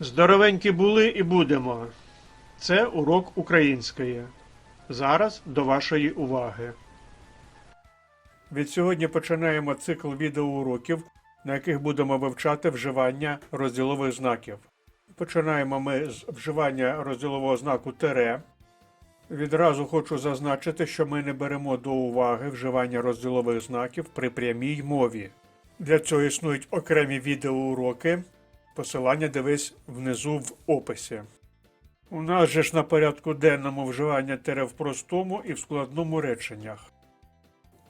Здоровенькі були і будемо. Це урок української. Зараз до вашої уваги. Від сьогодні починаємо цикл відеоуроків, на яких будемо вивчати вживання розділових знаків. Починаємо ми з вживання розділового знаку тире. Відразу хочу зазначити, що ми не беремо до уваги вживання розділових знаків при прямій мові. Для цього існують окремі відеоуроки. Посилання дивись внизу в описі. У нас же ж на порядку денному вживання тире в простому і в складному реченнях.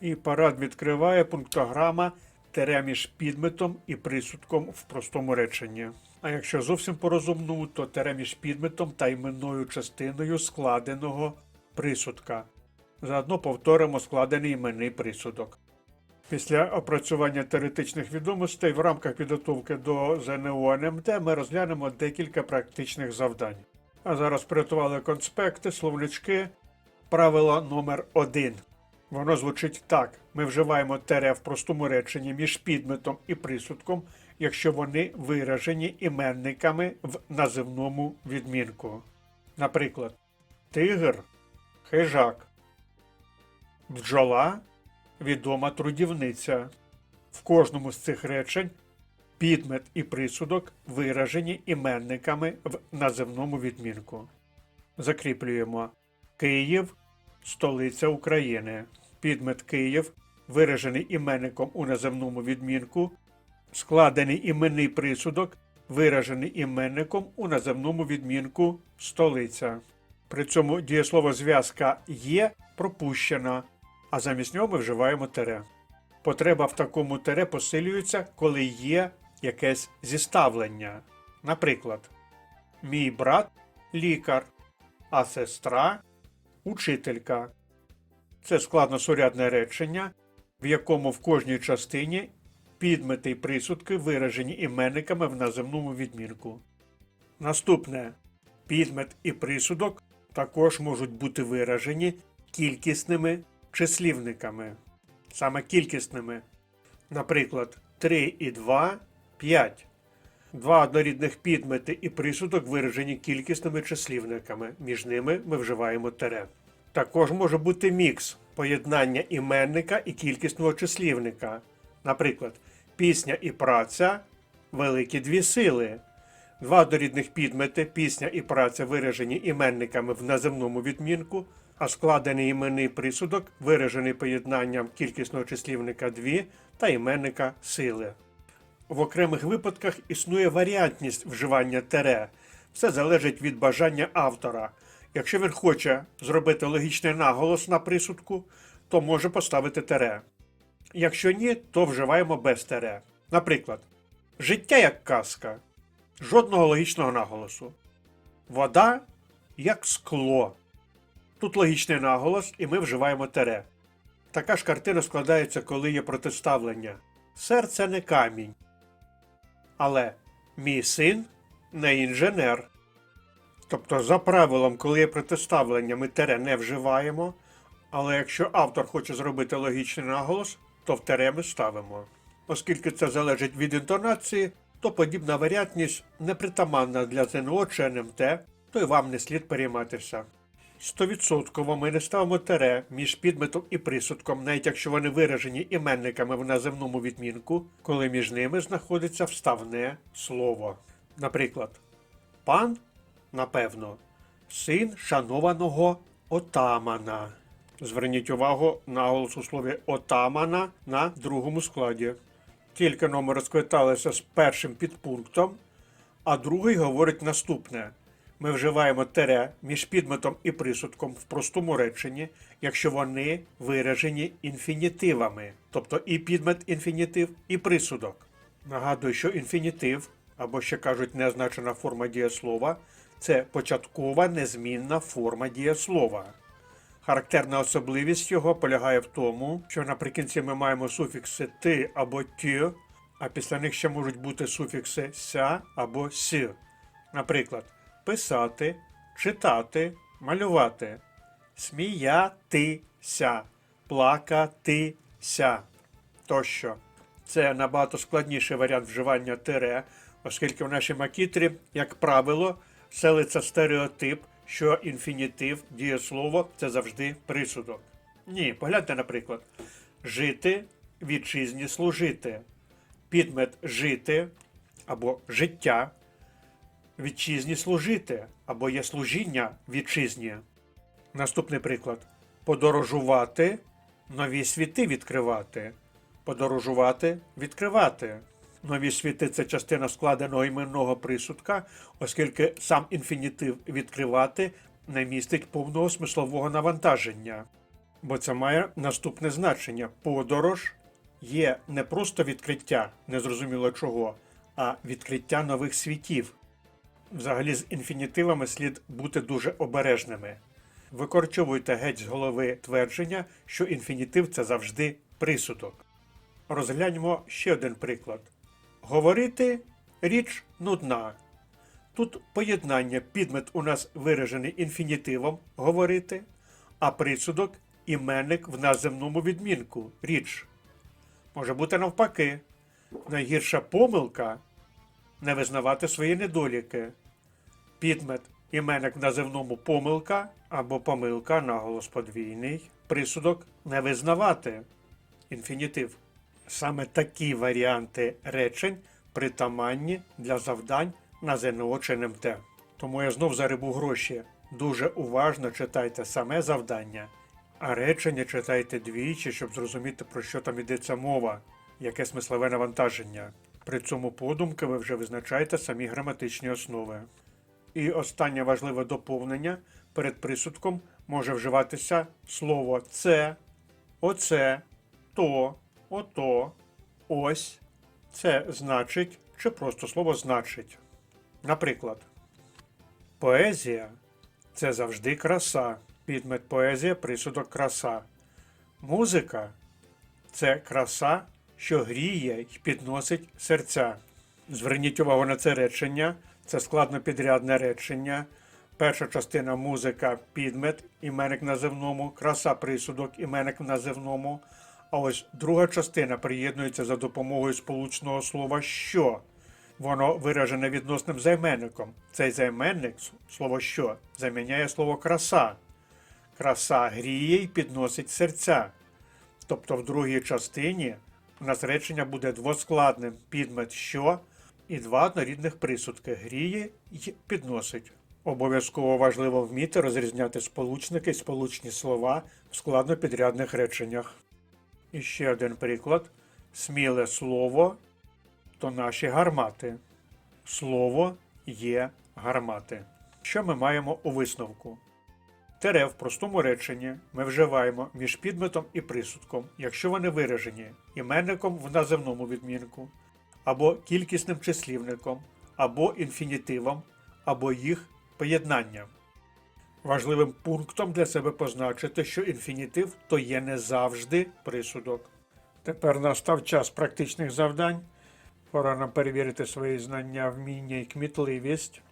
І парад відкриває пунктограма тире між підметом і присудком в простому реченні. А якщо зовсім по-розумному, то тире між підметом та іменною частиною складеного присудка. Заодно повторимо складений іменний присудок. Після опрацювання теоретичних відомостей в рамках підготовки до ЗНО НМТ ми розглянемо декілька практичних завдань. А зараз приготували конспекти, словнички. Правило номер 1 Воно звучить так: ми вживаємо тере в простому реченні між підметом і присудком, якщо вони виражені іменниками в називному відмінку. Наприклад, тигр, хижак, бджола відома трудівниця. В кожному з цих речень підмет і присудок виражені іменниками в називному відмінку. Закріплюємо Київ столиця України. Підмет Київ виражений іменником у називному відмінку. Складений іменний присудок виражений іменником у називному відмінку столиця. При цьому дієслово зв'язка є пропущена, а замість нього ми вживаємо тере. Потреба в такому тере посилюється, коли є якесь зіставлення. Наприклад, мій брат лікар, а сестра учителька. Це складносурядне речення, в якому в кожній частині підмети й присудки виражені іменниками в називному відмінку. Наступне підмет і присудок також можуть бути виражені кількісними числівниками, саме кількісними. Наприклад, 3 і 2 5. Два однорідних підмети і присудок виражені кількісними числівниками. Між ними ми вживаємо тере. Також може бути мікс поєднання іменника і кількісного числівника. Наприклад, пісня і праця великі дві сили. Два однорідних підмети, пісня і праця виражені іменниками в називному відмінку, а складений іменний присудок виражений поєднанням кількісного числівника дві та іменника сили. В окремих випадках існує варіантність вживання тере. Все залежить від бажання автора. Якщо він хоче зробити логічний наголос на присудку, то може поставити тере. Якщо ні, то вживаємо без тере. Наприклад, життя як казка. Жодного логічного наголосу. Вода як скло. Тут логічний наголос, і ми вживаємо тере. Така ж картина складається, коли є протиставлення. Серце не камінь. Але мій син не інженер. Тобто, за правилом, коли є протиставлення, ми тере не вживаємо. Але якщо автор хоче зробити логічний наголос, то в тере ми ставимо. Оскільки це залежить від інтонації, то подібна варіантність непритаманна для ЗНО чи НМТ, то й вам не слід перейматися. Стовідсотково ми не ставимо тере між підметом і присудком, навіть якщо вони виражені іменниками в називному відмінку, коли між ними знаходиться вставне слово. Наприклад, пан, напевно, син шанованого отамана. Зверніть увагу на голос у слові отамана на другому складі. Тільки номер розквиталися з першим підпунктом, а другий говорить наступне. Ми вживаємо тере між підметом і присудком в простому реченні, якщо вони виражені інфінітивами, тобто і підмет інфінітив, і присудок. Нагадую, що інфінітив, або ще кажуть незначена форма дієслова, це початкова незмінна форма дієслова. Характерна особливість його полягає в тому, що наприкінці ми маємо суфікси ти або тю, а після них ще можуть бути суфікси ся або сі. Наприклад, писати, читати, малювати, сміятися, плакатися тощо. Це набагато складніший варіант вживання тире, оскільки в нашій макітрі, як правило, селиться стереотип, що інфінітив, дієслово це завжди присудок. Ні, погляньте, наприклад, жити, вітчизні служити, підмет жити або життя, вітчизні служити або є служіння вітчизні. Наступний приклад: подорожувати, нові світи відкривати. Подорожувати, відкривати. Нові світи це частина складеного іменного присудка, оскільки сам інфінітив відкривати не містить повного смислового навантаження. Бо це має наступне значення: подорож є не просто відкриття, незрозуміло чого, а відкриття нових світів. Взагалі з інфінітивами слід бути дуже обережними. Викорчовуйте геть з голови твердження, що інфінітив це завжди присудок. Розгляньмо ще один приклад. Говорити річ нудна. Тут поєднання підмет у нас виражений інфінітивом говорити, а присудок іменник в наземному відмінку річ. Може бути навпаки. Найгірша помилка не визнавати свої недоліки. Підмет іменник в називному помилка або помилка наголос подвійний, присудок не визнавати інфінітив. Саме такі варіанти речень притаманні для завдань на ЗНО чи НМТ. Тому я знов зарибу гроші. Дуже уважно читайте саме завдання, а речення читайте двічі, щоб зрозуміти, про що там йдеться мова, яке смислове навантаження. При цьому подумки ви вже визначаєте самі граматичні основи. І останнє важливе доповнення перед присудком може вживатися слово це, оце, то, ото, ось, це значить чи просто слово значить. Наприклад, поезія це завжди краса. Підмет поезія присудок краса. Музика це краса, що гріє й підносить серця. Зверніть увагу на це речення. Це складнопідрядне речення. Перша частина музика підмет, іменник в називному, краса присудок, іменник в називному. А ось друга частина приєднується за допомогою сполучного слова що. Воно виражене відносним займенником. Цей займенник, слово що, заміняє слово краса. Краса гріє й підносить серця. Тобто в другій частині у нас речення буде двоскладним підмет що і два однорідних присудки гріє й підносить. Обов'язково важливо вміти розрізняти сполучники й сполучні слова в складнопідрядних реченнях. І ще один приклад: сміле слово то наші гармати. Слово є гармати. Що ми маємо у висновку? Тере в простому реченні ми вживаємо між підметом і присудком, якщо вони виражені іменником в називному відмінку, або кількісним числівником, або інфінітивом, або їх поєднанням. Важливим пунктом для себе позначити, що інфінітив то є не завжди присудок. Тепер настав час практичних завдань. Пора нам перевірити свої знання, вміння і кмітливість.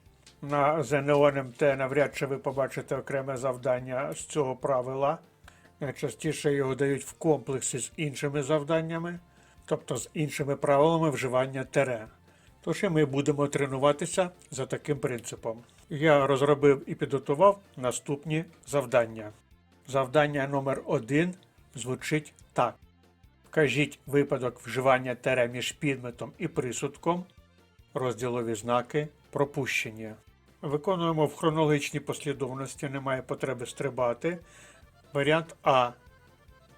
На ЗНО НМТ навряд чи ви побачите окреме завдання з цього правила. Найчастіше його дають в комплексі з іншими завданнями, тобто з іншими правилами вживання тере. Тож і ми будемо тренуватися за таким принципом. Я розробив і підготував наступні завдання. Завдання номер 1 звучить так. Вкажіть випадок вживання тере між підметом і присудком, розділові знаки, пропущення. Виконуємо в хронологічній послідовності, немає потреби стрибати. Варіант А.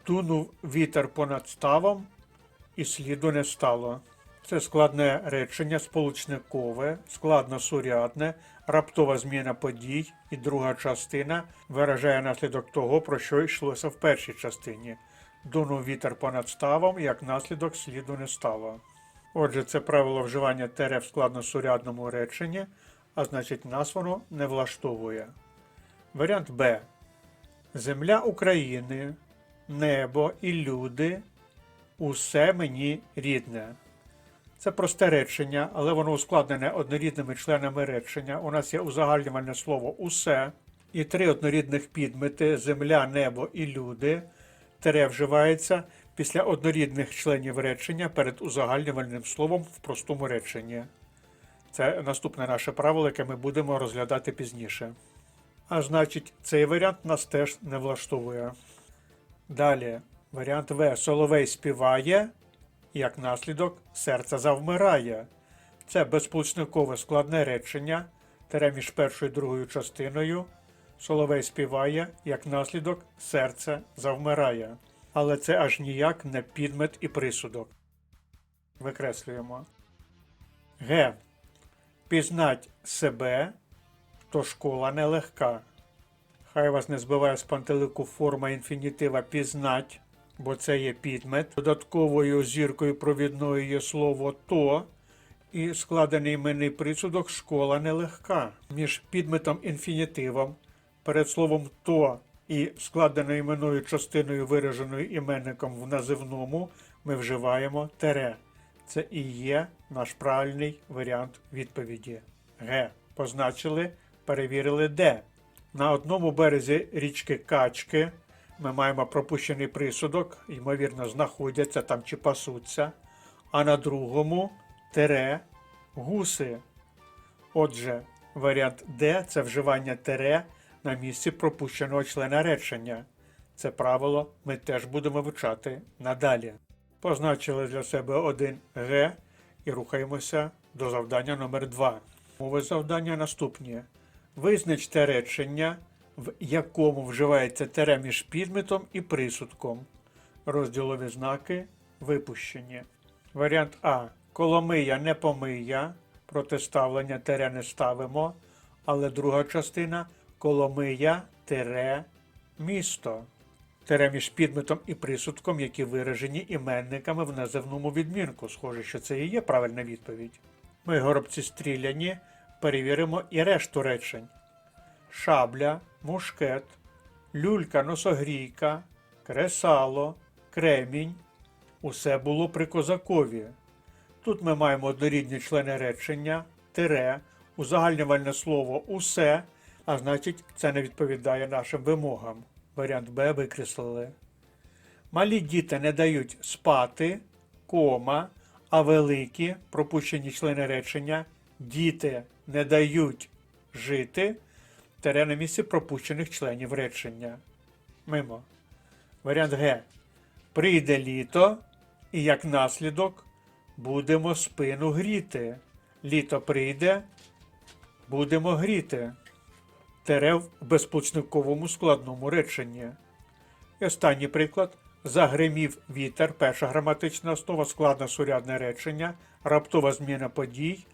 Дунув вітер понад ставом і сліду не стало. Це складне речення, сполучникове, складно-сурядне, раптова зміна подій і друга частина виражає наслідок того, про що йшлося в першій частині. Дунув вітер понад ставом, як наслідок сліду не стало. Отже, це правило вживання тере в складно-сурядному реченні, а значить нас воно не влаштовує. Варіант Б. Земля України, небо і люди усе мені рідне. Це просте речення, але воно ускладнене однорідними членами речення. У нас є узагальнювальне слово усе і три однорідних підмети земля, небо і люди. Тере вживається після однорідних членів речення перед узагальнювальним словом в простому реченні. Це наступне наше правило, яке ми будемо розглядати пізніше. А значить, цей варіант нас теж не влаштовує. Далі, варіант В. Соловей співає, як наслідок, серце завмирає. Це безполучникове складне речення, тере між першою і другою частиною. Соловей співає, як наслідок, серце завмирає. Але це аж ніяк не підмет і присудок. Викреслюємо. Г. Пізнать себе, то школа нелегка. Хай вас не збиває з пантелику форма інфінітива пізнать, бо це є підмет. Додатковою зіркою провідною є слово то, і складений іменний присудок школа нелегка. Між підметом інфінітивом, перед словом то і складеною іменною частиною, вираженою іменником в називному, ми вживаємо тере. Це і є наш правильний варіант відповіді. Г. Позначили, перевірили де. На одному березі річки Качки ми маємо пропущений присудок, ймовірно, знаходяться там чи пасуться, а на другому тере гуси. Отже, варіант Д це вживання тере на місці пропущеного члена речення. Це правило ми теж будемо вивчати надалі. Позначили для себе один Г і рухаємося до завдання номер 2 Мови завдання наступні. Визначте речення, в якому вживається тере між підметом і присудком. Розділові знаки випущені. Варіант А. Коломия не помия. Протиставлення тере не ставимо. Але друга частина Коломия тере місто. Тере між підметом і присудком, які виражені іменниками в називному відмінку. Схоже, що це і є правильна відповідь. Ми, горобці стріляні, перевіримо і решту речень. Шабля, мушкет, люлька носогрійка, кресало, кремінь. Усе було при козакові. Тут ми маємо однорідні члени речення, тире, узагальнювальне слово усе, а значить, це не відповідає нашим вимогам. Варіант Б викреслили. Малі діти не дають спати, кома, а великі пропущені члени речення діти не дають жити тере на місці пропущених членів речення. Мимо. Варіант Г. Прийде літо, і як наслідок будемо спину гріти. Літо прийде, будемо гріти. Тере в безпочниковому складному реченні. І останній приклад. Загримів вітер, перша граматична основа, складно сурядне речення, раптова зміна подій,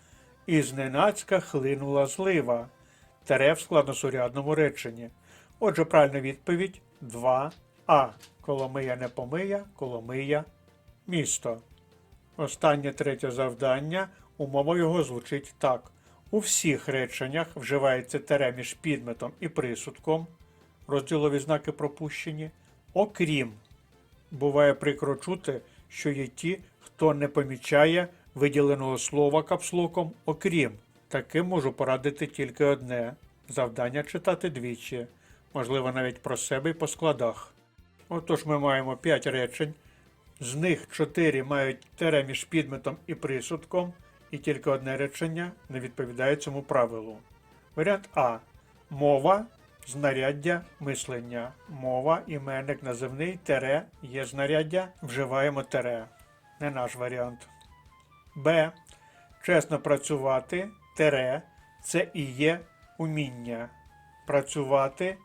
і зненацька хлинула злива. Тере в складносурядному реченні. Отже, правильна відповідь 2А. Коломия не помия, Коломия місто. Останнє третє завдання. Умова його звучить так. У всіх реченнях вживається тере між підметом і присудком. Розділові знаки пропущені. Окрім буває прикро чути, що є ті, хто не помічає виділеного слова капслоком окрім. Таким можу порадити тільки одне завдання читати двічі, можливо, навіть про себе і по складах. Отож, ми маємо 5 речень, з них 4 мають тере між підметом і присудком, і тільки одне речення не відповідає цьому правилу. Варіант А. Мова знаряддя мислення. Мова, іменник називний, тере є знаряддя, вживаємо тере. Не наш варіант. Б. Чесно працювати, тере це і є уміння. Працювати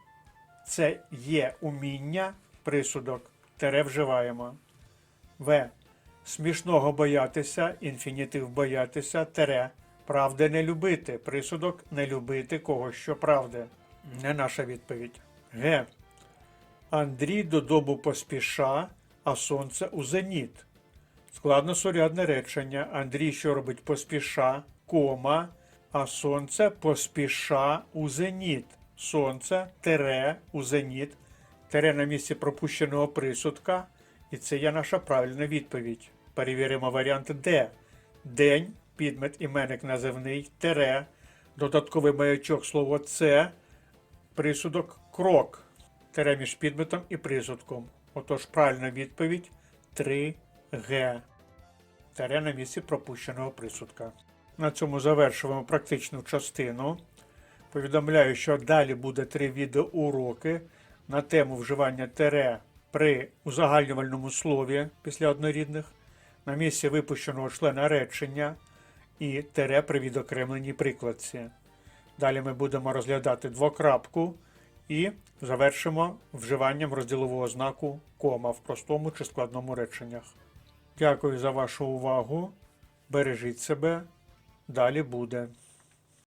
це є уміння, присудок, тере вживаємо. В. Смішного боятися, інфінітив боятися, тере. Правди не любити, присудок не любити когось, що правди. Не наша відповідь. Г. Андрій додому поспіша, а сонце у зеніт. Складносурядне речення. Андрій, що робить поспіша, кома, а сонце поспіша у зеніт. Сонце тере у зеніт. Тере на місці пропущеного присудка. І це є наша правильна відповідь. Перевіримо варіант Д. День, підмет іменник називний, тере, додатковий маячок слово це, присудок крок, тере між підметом і присудком. Отож, правильна відповідь 3Г. Тере на місці пропущеного присудка. На цьому завершуємо практичну частину. Повідомляю, що далі буде три відеоуроки на тему вживання тере при узагальнювальному слові після однорідних, на місці випущеного члена речення і тере при відокремленій прикладці. Далі ми будемо розглядати двокрапку і завершимо вживанням розділового знаку кома в простому чи складному реченнях. Дякую за вашу увагу. Бережіть себе. Далі буде.